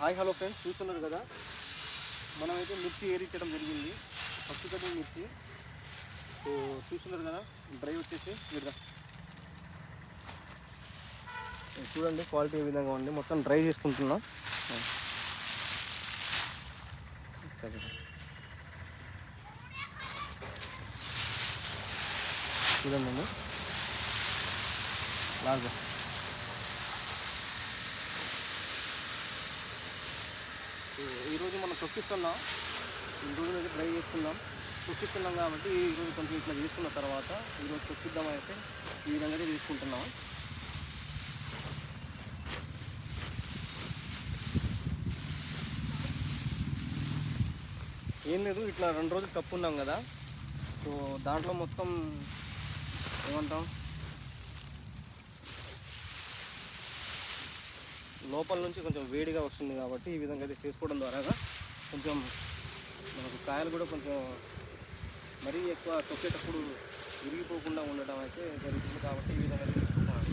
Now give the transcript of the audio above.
Hi hello friends చూస్తున్నారు కదా? మనమైతే మిర్చి ఏరించడం జరిగింది. ఫస్ట్ కటింగ్ మిర్చి. సో చూస్తున్నారు కదా? డ్రై వచ్చేసి విడదా చూడండి క్వాలిటీ ఏ విధంగా ఉంది. మొత్తం డ్రై చేసుకుంటున్నాం. సరే. చూడండి. లాగా ఈరోజు మనం తొక్కిస్తున్నాం ఈ రోజు అయితే ట్రై చేస్తున్నాం. తొక్కిస్తున్నాం కాబట్టి ఈరోజు కొంచెం ఇట్లా తీసుకున్న తర్వాత ఈరోజు తొక్కిద్దాం అయితే ఈ విధంగా తీసుకుంటున్నాం ఏం లేదు ఇట్లా రెండు రోజులు కప్పున్నాం కదా. సో దాంట్లో మొత్తం ఏమంటాం? లోపల నుంచి కొంచెం వేడిగా వస్తుంది కాబట్టి ఈ విధంగా అయితే చేసుకోవడం ద్వారా కొంచెం మనకు కాయలు కూడా కొంచెం మరీ ఎక్కువ తొక్కేటప్పుడు విరిగిపోకుండా ఉండడం అయితే జరుగుతుంది కాబట్టి ఈ విధంగా అయితే తీసుకుంటాను